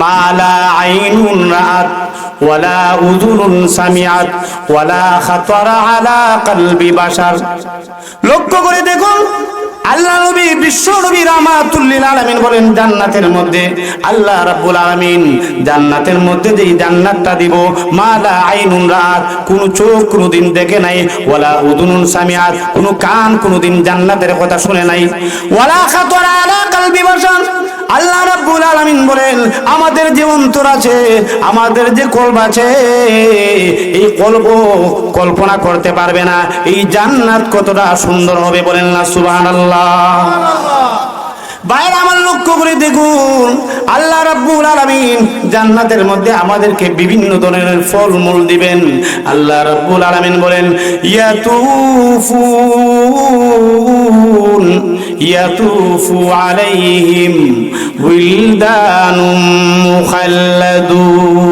মালা আইনুন রাআত, ওয়ালা উযুনুন সামিআত, ওয়ালা খাতারা আলা কলবি বাশার। লক্ষ্য করে দেখুন, আল্লাহ নবী, বিশ্ব নবী রামাতুল্লিল আলামিন বলেন, জান্নাতের মধ্যে, আল্লাহ রাব্বুল আলামিন জান্নাতের মধ্যে যেই জান্নাতটা দিব মালা আইনুন রাত কোন চোখ কোনদিন দেখে নাই, ওয়ালা উদুনুন সামিয়াত কোন কান কোনদিন জান্নাতের কথা শুনে নাই, ওয়ালা খাতারা আলা কলবি বাশার। আল্লাহ রাব্বুল আলামিন বলেন, আমাদের যে অন্তর আছে, আমাদের যে কল্প আছে, এই কল্প কল্পনা করতে পারবে না। এই জান্নাত কতটা সুন্দর হবে বলেন না, সুবহানাল্লাহ। বাইরে আমার লক্ষ্য করে দেখুন, আল্লাহ রাব্বুল আলামিন জান্নাতের মধ্যে আমাদেরকে বিভিন্ন ধরনের ফলমূল দিবেন। আল্লাহ রাব্বুল আলামিন বলেন, ইয়াতুফুন, ইয়াতুফু আলাইহিম উইলদানুম মুখাল্লাদুন।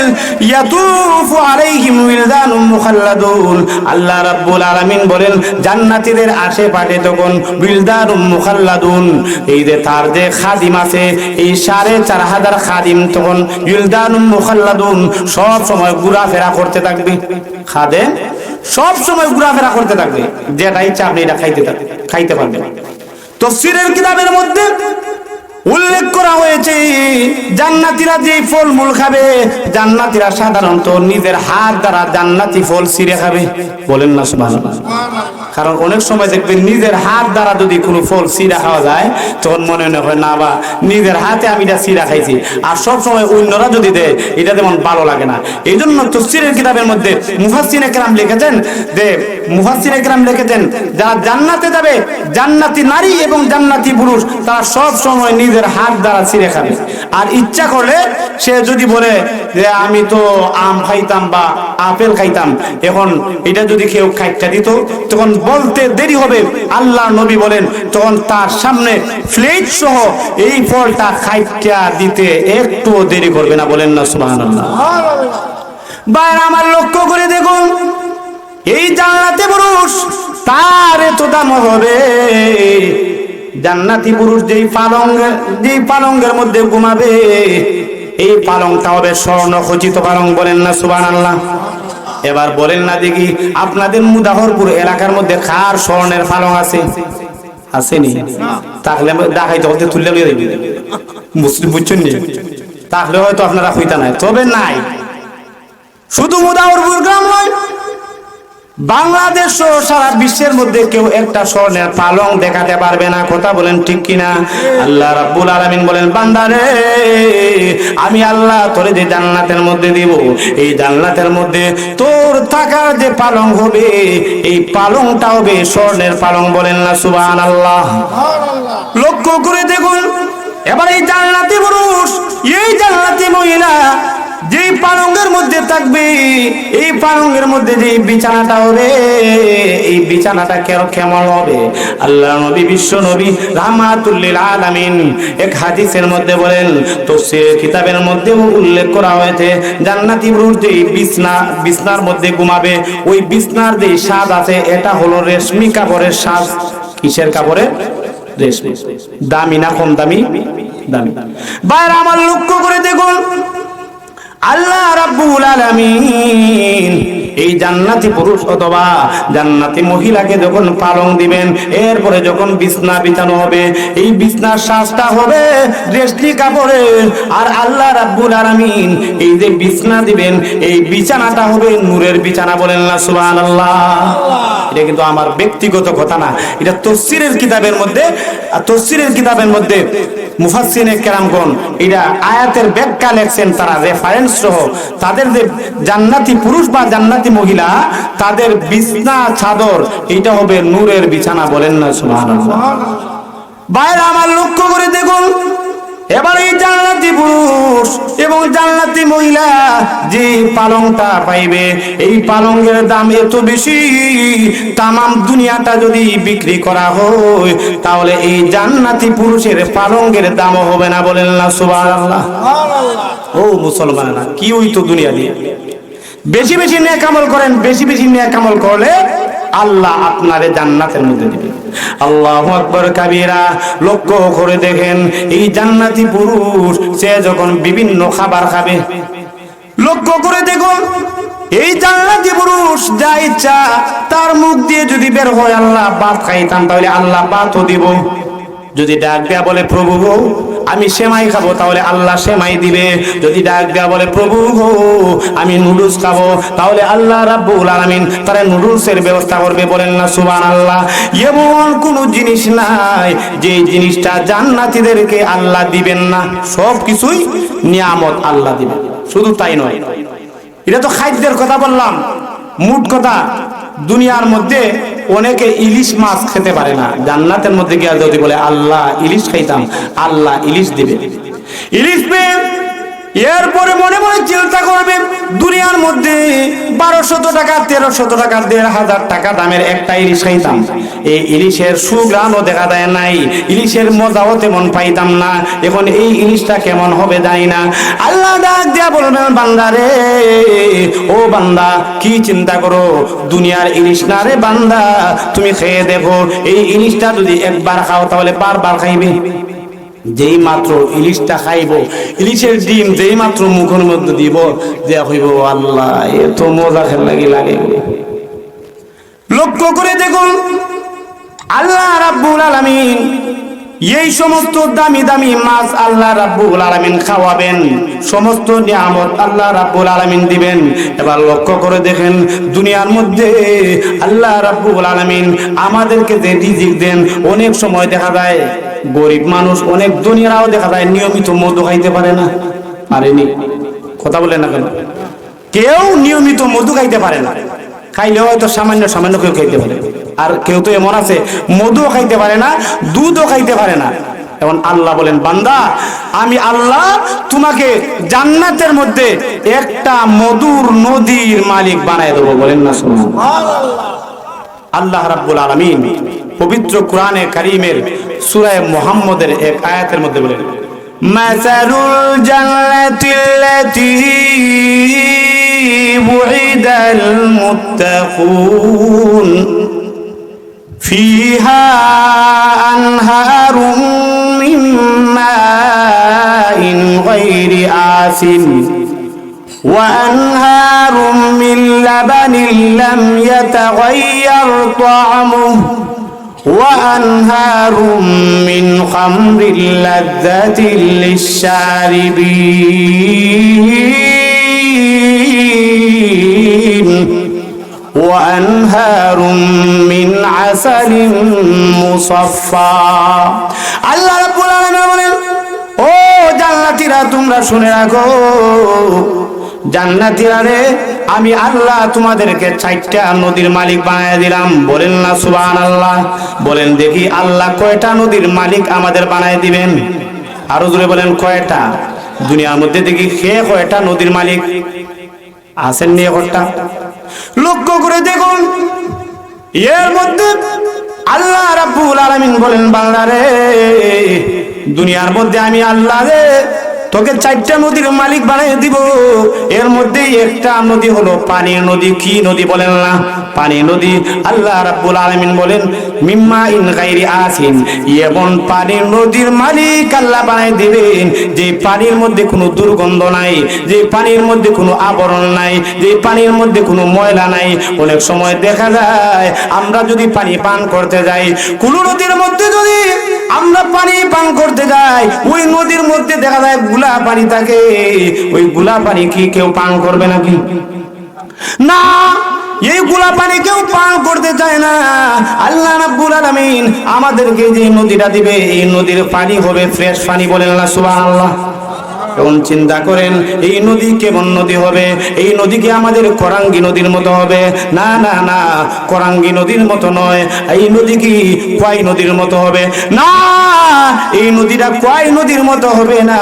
বলেন, ইয়াতুফু আলাইহিম মুখাল্লাদুন। আল্লাহ রাব্বুল আলামিন বলেন, জান্নাতীদের আশেপাশে তখন মুখাল্লাদুন। এই যে তার যে খাদিম আছে, এই সাড়ে চার হাজার খাদিম তখন উইলদানুম মুখাল্লাদুন। সব সময় ঘোরাফেরা করতে থাকবে। খাদে সব সময় ঘোরাফেরা করতে থাকবে। যেটা ইচ্ছা আপনি এটা খাইতে খাইতে পারবেন তফসিরের কিতাবের মধ্যে উল্লেখ করা হয়েছে, জান্নাতীরা যে ফল মূল খাবে, জান্নাতীরা সাধারণত নিজের হাত দ্বারা জান্নাতি ফল ছিঁড়ে খাবে। বলেন না, সুবহানাল্লাহ। কারণ অনেক সময় দেখবেন নিজের হাত দ্বারা যদি কোনো ফল সিরা খাওয়া যায়, তখন মনে মনে হয়, না বা, নিজের হাতে আমি এটা সিরা খাইছি। আর সব সময় অন্যরা যদি দেয়, এটা তেমন ভালো লাগে না। এই জন্য তফসিরের কিতাবের মধ্যে মুফাসসিন একরাম লিখেছেন যে মুফাসসিন একরাম লিখেছেন, যারা জান্নাতে যাবে, জান্নাতি নারী এবং জান্নাতি পুরুষ, তারা সব সময় নিজের হাত দ্বারা ছিঁড়ে খাবে। আর ইচ্ছা করলে সে যদি বলে যে, আমি তো আম খাইতাম বা আপেল খাইতাম, এখন এটা যদি কেউ খাইটা দিত, তখন বলতে দেরি হবে। আল্লাহ নবী বলেন, তখন তার সামনে প্লেট সহ এই ফলটা খাইটা দিতে একটু দেরি করবে না। বলেন না, সুবহানাল্লাহ। বাইরে আমার লক্ষ্য করে দেখুন, এই জান্নাতে পুরুষ তার এত দাম হবে। জান্নাতি পুরুষ যেই পালং যেই পালঙ্গের মধ্যে ঘুমাবে, এই পালংটা হবে স্বর্ণ খচিত পালং বলেন না সুবান আল্লাহ এবার বলেন না দেখি আপনাদের মুদাহরপুর এলাকার মধ্যে কার স্বর্ণের পালং আছে? আসেনি? তাহলে দেখাই তো তুললে মুসলিম বুঝছেন নি? তাহলে হয়তো আপনারা হইতা নাই, তবে নাই। শুধু মুদাহরপুর গ্রাম নয় বাংলাদেশ সারা বিশ্বের মধ্যে কেউ একটা স্বর্ণের পালং দেখাতে পারবে না। কথা বলেন ঠিক কিনা? আল্লাহ রাব্বুল আলামিন বলেন বান্দারে আমি আল্লাহ তোরে যে জান্নাতের মধ্যে দিব, এই জান্নাতের মধ্যে তোর থাকার যে পালং হবে, এই পালংটা হবে স্বর্ণের পালং বলেন না, সুবহানাল্লাহ। লক্ষ্য করে দেখুন, এবার এই জান্নাতি পুরুষ, এই জান্নাতি মহিলা যেই পালঙ্গের মধ্যে থাকবে, এই পালঙ্গের মধ্যে যে বিছানাটা হবে এই বিছানাটা কেন কেমন হবে? আল্লাহ নবী, বিশ্ব নবী, রাহমাতুল্লিল আলামিন এক হাদিসের মধ্যে বলেন তো সে কিতাবের মধ্যে উল্লেখ করা হয়েছে, জান্নাতি পুরুষ যে বিছনা, বিছনার মধ্যে ঘুমাবে, ওই বিছনার যে স্বাদ আছে, এটা হলো রেশমি কাপড়ের স্বাদ। কিসের কাপড়ের রেশমি। দামি না কম দামি? দামি। বাইরে আমার লক্ষ্য করে দেখুন আল্লাহ রাব্বুল আলামিন। এই জান্নাতি পুরুষ অথবা জান্নাতি মহিলাকে যখন পালং দিবেন, এরপরে যখন বিছনা বিছানো হবে, এই বিছনার শ্বাসটা হবে রেশমি কাপড়ে আর আল্লাহ রাব্বুল আলামিন এই যে বিছনা দিবেন, এই বিছানাটা হবে নূরের বিছানা বলেন না, সুবহানাল্লাহ। এটা কিন্তু আমার ব্যক্তিগত কথা না এটা তফসিরের কিতাবের মধ্যে তফসিরের কিতাবের মধ্যে মুফাসসিনে কেরামগণ এটা আয়াতের ব্যাখ্যা লেখছেন, তারা রেফারেন্স সহ। তাদের যে জান্নাতি পুরুষ বা জান্নাতি মহিলা, তাদের বিছনা, চাদর, এটা হবে নূরের বিছানা বলেন না, সুবহানাল্লাহ। বাইরে আমার লক্ষ্য করে দেখুন, এবার এই জান্নাতি পুরুষ এবং জান্নাতি মহিলা যে পালংটা পাইবে, এই পালঙ্গের দাম এত বেশি। তামাম দুনিয়াটা যদি বিক্রি করা হয়, তাহলে এই জান্নাতি পুরুষের পালঙ্গের দামও হবে না বলেন না, সুবহানাল্লাহ। ও মুসলমানেরা, কি হইতো দুনিয়া দিয়ে? বেশি বেশি নেক আমল করেন, বেশি বেশি নেক আমল করলে আল্লাহ আপনারে জান্নাতের মধ্যে দিবে। আল্লাহ আকবর কাবিরা, লক্ষ্য করে দেখেন, এই জান্নাতি পুরুষ, সে যখন বিভিন্ন খাবার খাবে। লক্ষ্য করে দেখুন, এই জান্নাতি পুরুষ যা ইচ্ছা, তার মুখ দিয়ে যদি বের হয়, আল্লাহ বাদ খাইতাম, তাহলে আল্লাহ বাতও দিব। যদি ডাক দেয়া বলে, প্রভু আমি সেমাই খাব, তাহলে আল্লাহ সেমাই দিবে। যদি ডাক দেয়া বলে, প্রভু আমি নুডলস খাব, তাহলে আল্লাহ রাব্বুল আলামিন তারা নুডলসের ব্যবস্থা করবে বলেন না সুবান আল্লাহ এমন কোন জিনিস নাই, যে জিনিসটা জান্নাতীদেরকে আল্লাহ দিবেন না। সব কিছুই নিয়ামত আল্লাহ দিবেন শুধু তাই নয়, এটা তো খাদ্যের কথা বললাম। মুট কথা, দুনিয়ার মধ্যে অনেকে ইলিশ মাছ খেতে পারে না। জান্নাতের মধ্যে গিয়ে যদি বলে, আল্লাহ, ইলিশ খাইতাম। আল্লাহ ইলিশ দিবে। ইলিশ পেয়ে এরপরে মনে মনে চিন্তা করবে, দুনিয়ার মধ্যে বারোশত টাকা, তেরোশত টাকা দেড় হাজার টাকা দামের একটা ইলিশ খাইতাম। এই ইলিশের সুগ্রামও দেখা দেয় নাই, ইলিশের মজাও তেমন পাইতাম না। এখন এই ইলিশটা কেমন হবে জানি না। আল্লাহ ডাক দিয়া বলবেন বান্দা রে, ও বান্দা, কি চিন্তা করো? দুনিয়ার ইলিশ না রে বান্দা, তুমি খেয়ে দেখো। এই ইলিশটা যদি একবার খাও, তাহলে বারবার খাইবে। যেই মাত্র ইলিশটা খাইব, ইলিশের ডিম যেই মাত্র মুখের মধ্যে দিব যে হইব, আল্লাহ, এত মজা খেল লাগি লাগে। লক্ষ্য করে দেখুন, আল্লাহ রাব্বুল আলামিন এই সমস্ত দামি দামি মাছ আল্লাহ রাব্বুল আলামিন খাওয়াবেন, সমস্ত নিয়ামত আল্লাহ রাব্বুল আলামিন দিবেন। এবার লক্ষ্য করে দেখেন, দুনিয়ার মধ্যে আল্লাহ রাব্বুল আলামিন আমাদেরকে যে রিজিক দেন, অনেক সময় দেখা যায় গরিব মানুষ অনেক দুনিয়ারাও দেখা যায় নিয়মিত মধু খাইতে পারে না। পারেনি। কথা বলে না কেন? কেউ নিয়মিত মধু খাইতে পারে না। খাইলেও হয়তো সামান্য সামান্য কেউ খাইতে পারে। আর কেউ তো এমন আছে, মধুও খাইতে পারে না, দুধও খাইতে পারে না। এখন আল্লাহ বলেন, বান্দা, আমি আল্লাহ তোমাকে জান্নাতের মধ্যে একটা মধুর নদীর মালিক বানায় দেবো। বলেন না শুনুন আল্লাহ রাব্বুল আলামিন পবিত্র কোরআনে কারীমের সূরা মুহাম্মদের এক আয়াতের মধ্যে বলেন মাসালুল জান্নাতিল্লাতী বুইদাল মুত্তাকুন فيها أنهار من ماء غير آسن وأنهار من لبن لم يتغير طعمه وأنهار من خمر لذة للشاربين وأنهار من عسل مصفى আল্লাহ রাব্বুল আলামিন বলেন ও জান্নাতীরা তোমরা শুনে রাখো জান্নাতীরা রে আমি আল্লাহ তোমাদেরকে চারটা নদীর মালিক বানায় দিলাম। বলেন না সুবান আল্লাহ বলেন দেখি আল্লাহ কয়টা নদীর মালিক আমাদের বানায় দিবেন? আরও জোরে বলেন কয়টা? দুনিয়ার মধ্যে দেখি সে কয়টা নদীর মালিক? আসেন নিয়ে কয়টা লক্ষ্য করে দেখুন। এর মধ্যে আল্লাহ রাব্বুল আলামিন বলেন বাংলারে দুনিয়ার মধ্যে আমি আল্লাহ রে তোকে চারটা নদীর মালিক বানিয়ে দিব। এর মধ্যে একটা নদী হলো পানির নদী। কি নদী বলেন না? পানি নদী। আল্লাহ রাব্বুল আলামিন বলেন, মিম্মা ইন গাইরি আসিন এমন পানির নদীর মালিক আল্লাহ বানিয়ে দিবেন। যে পানির মধ্যে কোনো দুর্গন্ধ নাই, যে পানির মধ্যে কোনো আবরণ নাই, যে পানির মধ্যে কোনো ময়লা নাই। অনেক সময় দেখা যায়, আমরা যদি পানি পান করতে যাই কোন নদীর মধ্যে যদি আমরা পানি পান করতে যাই, ওই নদীর মধ্যে দেখা যায় গুলা পানি থাকে ওই গুলা পানি কি কেউ পান করবে নাকি? না, এই গুলা পানি কেউ পান করতে চায় না। আল্লাহ রাব্বুল আলামিন আমাদেরকে যে নদীটা দিবে, এই নদীর পানি হবে ফ্রেশ পানি বলেন আল্লাহ সুবহানাল্লাহ। এখন চিন্তা করেন, এই নদী কেমন নদী হবে? এই নদী কি আমাদের করাঙ্গি নদীর মতো হবে? না না না, করাঙ্গি নদীর মতো নয়। এই নদী কি কোয়াই নদীর মতো হবে? না, এই নদীটা কোয়াই নদীর মতো হবে না।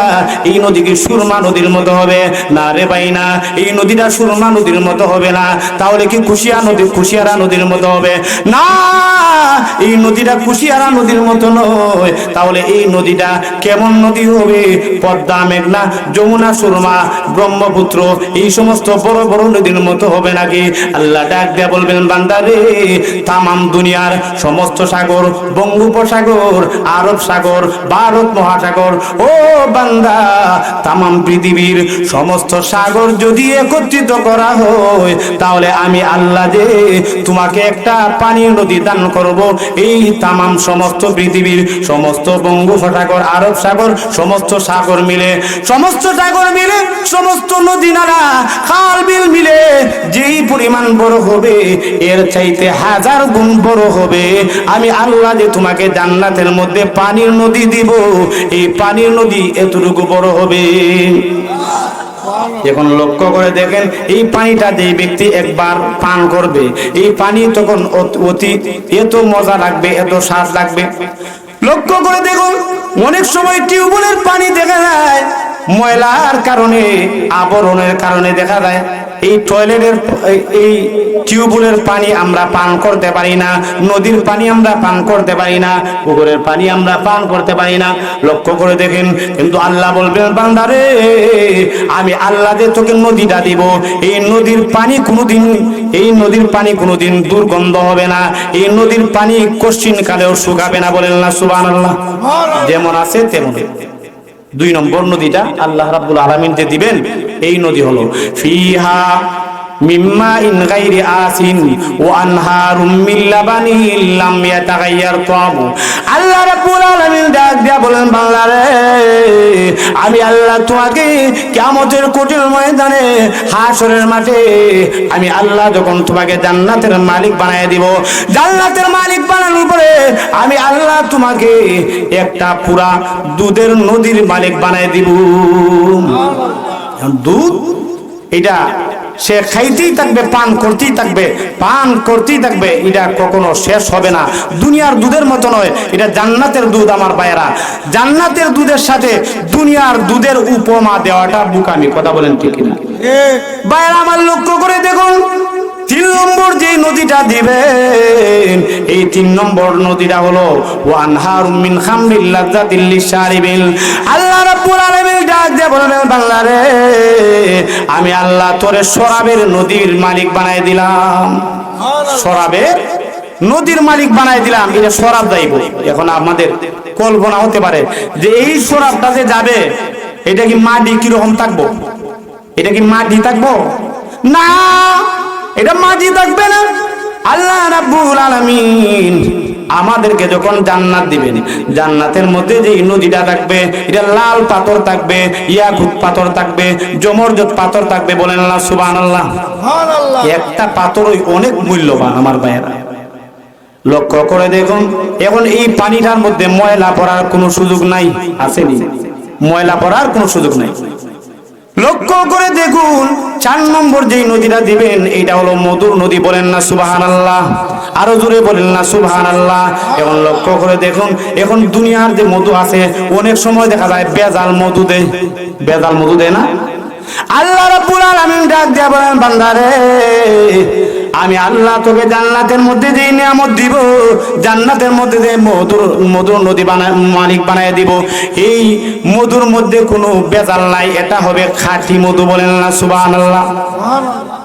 এই নদী কি সুরমা নদীর মতো হবে? না রে ভাই না এই নদীটা সুরমা নদীর মতো হবে না। তাহলে কি কুশিয়া নদী, কুশিয়ারা নদীর মতো হবে? না এই নদীটা কুশিয়ারা নদীর মতো নয়। তাহলে এই নদীটা কেমন নদী হবে? পদ্মা, মেঘনা, যমুনা, সুরমা, ব্রহ্মপুত্র, এই সমস্ত বড় বড় নদীর মতো হবে নাকি? আল্লাহ ডাক দেয়া বলবেন বান্দারে তামাম দুনিয়ার সমস্ত সাগর, বঙ্গোপসাগর, আরব সাগর, ভারত মহাসাগর, ও বান্দা, তামাম পৃথিবীর সমস্ত সাগর যদি একত্রিত করা হয়, তাহলে আমি আল্লাহ যে তোমাকে একটা পানীয় নদী দান করব। এই তামাম সমস্ত পৃথিবীর সমস্ত বঙ্গোপসাগর, আরব সাগর, সমস্ত সাগর মিলে, সমস্ত সাগর মিলে, সমস্ত নদী নালা, খাল বিল মিলে, যেই পরিমাণ বড় হবে, এর চাইতে হাজার গুণ বড় হবে। আমি আল্লাহ যে তোমাকে জান্নাতের মধ্যে পানির নদী দিব, এই পানির নদী এতটুকু বড় হবে। এখন লক্ষ্য করে দেখেন, এই পানিটা যে ব্যক্তি একবার পান করবে, এই পানি তখন অত- এত মজা লাগবে, এত স্বাদ লাগবে। লক্ষ্য করে দেখুন, অনেক সময় টিউবওয়েলের পানি দেখা যায়, ময়লার কারণে, আবরণের কারণে দেখা যায়। এই টয়লেটের, এই- টিউবওয়েলের পানি আমরা পান করতে পারি না, নদীর পানি আমরা পান করতে পারি না, পুকুরের পানি আমরা পান করতে পারি না। লক্ষ্য করে দেখেন, কিন্তু আল্লাহ বলবেন বান্দারে আমি আল্লাহ যে তোকে নদীটা দিব, এই নদীর পানি কোনোদিন, এই নদীর পানি কোনোদিন দুর্গন্ধ হবে না, এই নদীর পানি কশ্চিন কালেও শুকাবে না বলেন না সুবান আল্লাহ যেমন আছে তেমন দুই নম্বর নদীটা আল্লাহ রাব্বুল আলামিন যে দিবেন এই নদী হলো। ফিহা মিম্মা বলেন বাংলারে আমি আল্লাহ তোমাকে কঠিন ময়দানে হাসরের মাঠে আমি আল্লাহ যখন তোমাকে জান্নাতের মালিক বানায় দিব, জান্নাতের মালিক বানানোর পরে আমি আল্লাহ তোমাকে একটা পুরা দুধের নদীর মালিক বানায় দিব। দুধ এটা সে খাইতেই থাকবে পান করতেই থাকবে পান করতেই থাকবে এটা কখনো শেষ হবে না। দুনিয়ার দুধের মতো নয় এটা জান্নাতের দুধ আমার ভাইয়েরা। জান্নাতের দুধের সাথে দুনিয়ার দুধের উপমা দেওয়াটা বুকামি কথা বলেন ঠিক না ভাইয়েরা আমার লক্ষ্য করে দেখুন। তিন নম্বর যে নদীটা দিবেন, এই তিন নম্বর নদীটা হলো ওয়ানহার মিন খামরিল লাজ্জাতিল লিশারিবিল। আল্লাহ রাব্বুল আলামিন ডাক দিয়ে বলবেন বাংলারে আমি আল্লাহ তোরে শরাবের নদীর মালিক বানাই দিলাম। শরাবের নদীর মালিক বানাই দিলাম, এটা শরাব যাইব। এখন আমাদের কল্পনা হতে পারে যে এই শরাবটা যে যাবে, এটা কি মাটি কীরকম থাকব? এটা কি মাটি থাকব? না এটা মাটি থাকবে না। আল্লাহ রাব্বুল আলামিন আমাদেরকে যখন জান্নাত দিবেন জান্নাতের মধ্যে যে নদীটা থাকবে এটা লাল পাথর থাকবে ইয়াকুত পাথর থাকবে জমরজত পাথর থাকবে বলেন আল্লাহ সুবহানাল্লাহ। একটা পাথরই অনেক মূল্যবান আমার ভাইয়েরা। লক্ষ্য করে দেখুন এখন এই পানিটার মধ্যে ময়লা পড়ার কোনো সুযোগ নাই আসেনি। ময়লা পড়ার কোনো সুযোগ নাই। লক্ষ্য করে দেখুন, চার নম্বর যেই নদীটা দিবেন, এইটা হলো মধুর নদী বলেন না সুবাহান আল্লাহ আরও জোরে বলেন না সুবাহান আল্লাহ এখন লক্ষ্য করে দেখুন, এখন দুনিয়ার যে মধু আছে, অনেক সময় দেখা যায় বেজাল মধু দেয়। বেজাল মধু দেয় না? আল্লাহ রাব্বুল আলামিন ডাক দিয়া বলেন, বান্দারে আমি আল্লাহ তোকে জান্নাতের মধ্যে যেই নিয়ামত দিব, জান্নাতের মধ্যে যে মধুর মধুর নদী বানায় মালিক বানায় দিব, এই মধুর মধ্যে কোনো বেজাল নাই, এটা হবে খাঁটি মধু বলেন না, সুবহানাল্লাহ।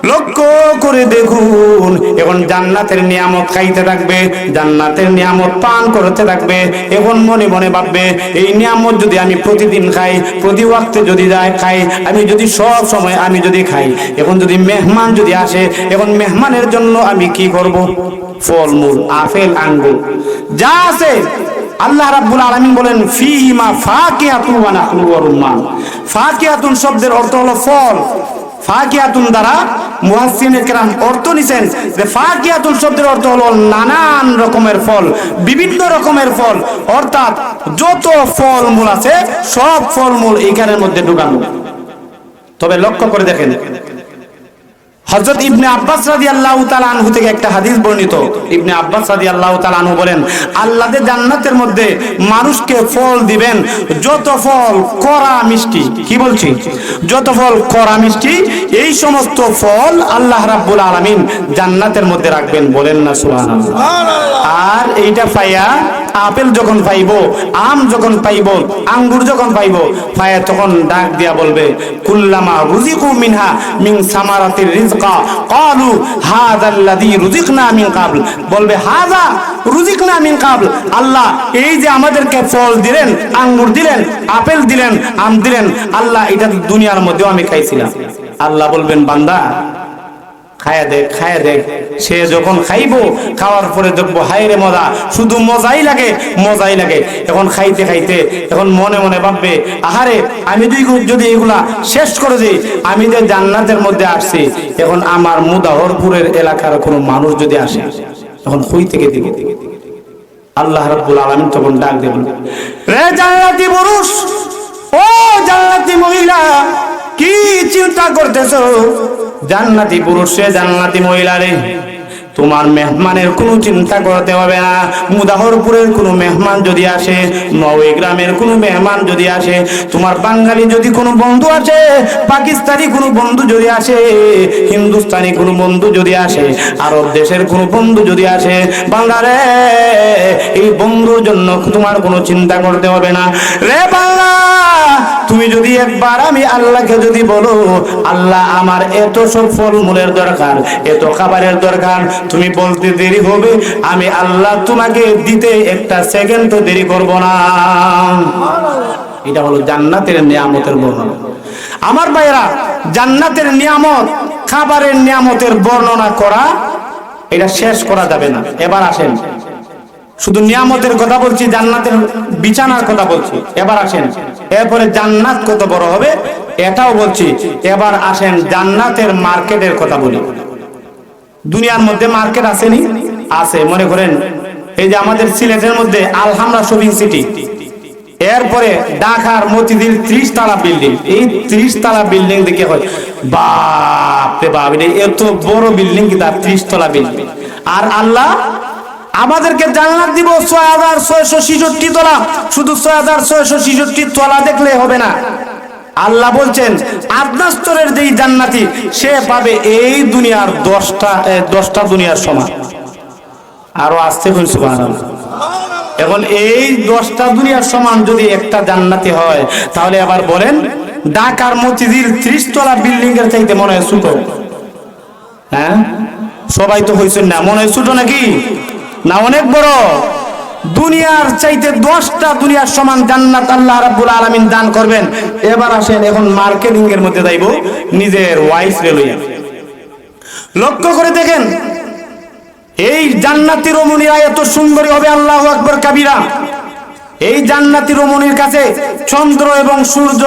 লক্ষ্য করে দেখুন, এখন জান্নাতের নিয়ামত খাইতে থাকবে, জান্নাতের নিয়ামত পান করতে থাকবে, এখন মনে মনে ভাববে, এই নিয়ামত যদি আমি প্রতিদিন খাই, প্রতি ওয়াক্তে যদি যাই খাই, আমি যদি সব সময় আমি যদি খাই, এখন যদি মেহমান যদি আসে, এখন মেহমানের জন্য আমি কি করব? ফলমূল, আপেল আঙ্গুর যা আছে, আল্লাহ রাব্বুল আলামিন বলেন, ফিহিমা ফাকিহাতুন ওয়া নাখলু ওয়া রুম্মান। ফাকিহাতুন শব্দের অর্থ হলো ফল। ফাকিয়াতুন দ্বারা মুহাসসিনের কেরাম অর্থ নিছেন যে ফাকিয়াতুন শব্দের অর্থ হলো নানান রকমের ফল, বিভিন্ন রকমের ফল। অর্থাৎ যত ফল মূল আছে, সব ফলমূল এখানের মধ্যে ঢুকানো। তবে লক্ষ্য করে দেখেন হযরত ইবনে আব্বাস রাদিয়াল্লাহু তাআলা আনহু থেকে একটা হাদিস বর্ণিত। ইবনে আব্বাস রাদিয়াল্লাহু আল্লাহ আনহু বলেন আল্লাহ জান্নাতের মধ্যে মানুষকে ফল দিবেন, যত ফল করা মিষ্টি, কি বলছি? যত ফল করা মিষ্টি, এই সমস্ত ফল আল্লাহ রাব্বুল আলামিন জান্নাতের মধ্যে রাখবেন বলেন না সুবহানাল্লাহ। আর এইটা পাইয়া আপেল যখন পাইব, আম যখন পাইব, আঙ্গুর যখন পাইব, পায়ে তখন ডাক দিয়া বলবে, কুল্লামা রুজিকু মিনহা মিন সামারাতির রিজকা। ক্বালু হাযাল্লাযী রুজিকনা মিন কাবল। বলবে হাযা রুজিকনা মিন কাবল। আল্লাহ, এই যে আমাদেরকে ফল দিলেন, আঙ্গুর দিলেন, আপেল দিলেন, আম দিলেন, আল্লাহ এটা দুনিয়ার মধ্যেও আমি খাইছিলাম। আল্লাহ বলবেন, বান্দা খায়া দেখ খায়া দেখ সে যখন খাইবো, খাওয়ার পরে দেখব, হায় রে মজা, শুধু মজাই লাগে মজাই লাগে। এখন খাইতে খাইতে, এখন মনে মনে ভাববে, আহারে, আমি যদি যদি এগুলা শেষ করে দিই, আমি যে জান্নাতের মধ্যে আসছি। এখন আমার মুদাহরপুরের এলাকার কোনো মানুষ যদি আসে, তখন কই থেকে দিকে আল্লাহ রাব্বুল আলামিন তখন ডাক দেবেন, রে জান্নাতি পুরুষ, ও জান্নাতি মহিলা কি চিন্তা করতেছ? জান্নাতি পুরুষে জান্নাতি মহিলা রে। তোমার মেহমানের কোনো চিন্তা করতে হবে না। মুদাহরপুরের কোনো মেহমান যদি আসে, নওয়ে গ্রামের কোনো মেহমান যদি আসে, তোমার বাঙালি যদি কোনো বন্ধু আসে, পাকিস্তানি কোনো বন্ধু যদি আসে, হিন্দুস্তানি কোনো বন্ধু যদি আসে, আরব দেশের কোনো বন্ধু যদি আসে, বাংলারে, এই বন্ধুর জন্য তোমার কোনো চিন্তা করতে হবে না। রে বাংলা, তুমি যদি একবার আমি আল্লাহকে যদি বলো, আল্লাহ আমার এত সব ফলমূলের দরকার, এত খাবারের দরকার তুমি বলতে দেরি হবে, আমি আল্লাহ তোমাকে দিতে একটা সেকেন্ড তো দেরি করব না। এটা হলো জান্নাতের নিয়ামতের বর্ণনা। আমার ভাইরা জান্নাতের নিয়ামত, খাবারের নিয়ামতের বর্ণনা করা, এটা শেষ করা যাবে না। এবার আসেন। শুধু নিয়ামতের কথা বলছি, জান্নাতের বিছানার কথা বলছি। এবার আসেন। এরপরে জান্নাত কত বড় হবে, এটাও বলছি। এবার আসেন জান্নাতের মার্কেটের কথা বলি। দুনিয়ার মধ্যে মার্কেট আসেনি? আছে, মনে করেন। এই যে আমাদের সিলেটের মধ্যে আলহামরা শপিং সিটি। এরপরে ঢাকার মতিঝিল ত্রিশ তালা বিল্ডিং এই ত্রিশ তালা বিল্ডিং দেখে হয় বাপ রে বাপ এত বড় বিল্ডিং কি তার ত্রিশ তলা বিল্ডিং আর আল্লাহ আমাদেরকে জান্নাত দিব ছয় হাজার ছয়শো ছিষট্টি তলা। শুধু ছয় হাজার ছয়শো ছিষট্টি তলা দেখলে হবে না। আল্লাহ বলছেন আদনা স্তরের যেই জান্নাতি, সে পাবে এই দুনিয়ার দশটা দশটা দুনিয়ার সমান। আরও আসতে বলছি এখন এই দশটা দুনিয়ার সমান যদি একটা জান্নাতি হয়, তাহলে আবার বলেন, ঢাকার মতিঝিল ত্রিশ তলা বিল্ডিং এর চাইতে মনে হয় ছোট। হ্যাঁ? সবাই তো হয়েছেন না, মনে হয় ছোট নাকি? না অনেক বড়। দুনিয়ার চাইতে দশটা দুনিয়ার সমান জান্নাত আল্লাহ রাব্বুল আলামিন দান করবেন। এবার আসেন এখন মার্কেটিং এর মধ্যে যাইব, নিজের ওয়াইফ রে লইয়া। লক্ষ্য করে দেখেন, এই জান্নাতি রমণীরা এত সুন্দরী হবে আল্লাহ আকবর কাবিরা। এই জান্নাতি রমণীর কাছে চন্দ্র এবং সূর্য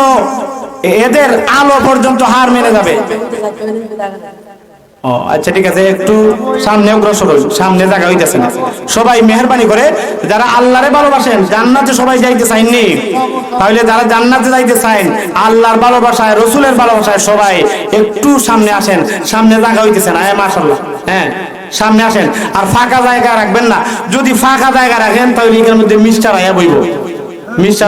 এদের আলো পর্যন্ত হার মেনে যাবে। আচ্ছা ঠিক আছে, একটু সামনে অগ্রসর সামনে জায়গা হইতেছে না। সবাই মেহরবানি করে, যারা আল্লাহরে ভালোবাসেন, জান্নাতে সবাই যাইতে চাইননি, তাহলে যারা জান্নাতে যাইতে চাইন আল্লাহর ভালোবাসায়, রসুলের ভালোবাসায় সবাই একটু সামনে আসেন, সামনে জায়গা হইতেছে না হ্যাঁ মাশাল্লাহ হ্যাঁ সামনে আসেন, আর ফাঁকা জায়গা রাখবেন না, যদি ফাঁকা জায়গা রাখেন, তাহলে এখানের মধ্যে মিস্টার আয়া বইব। মিস্টার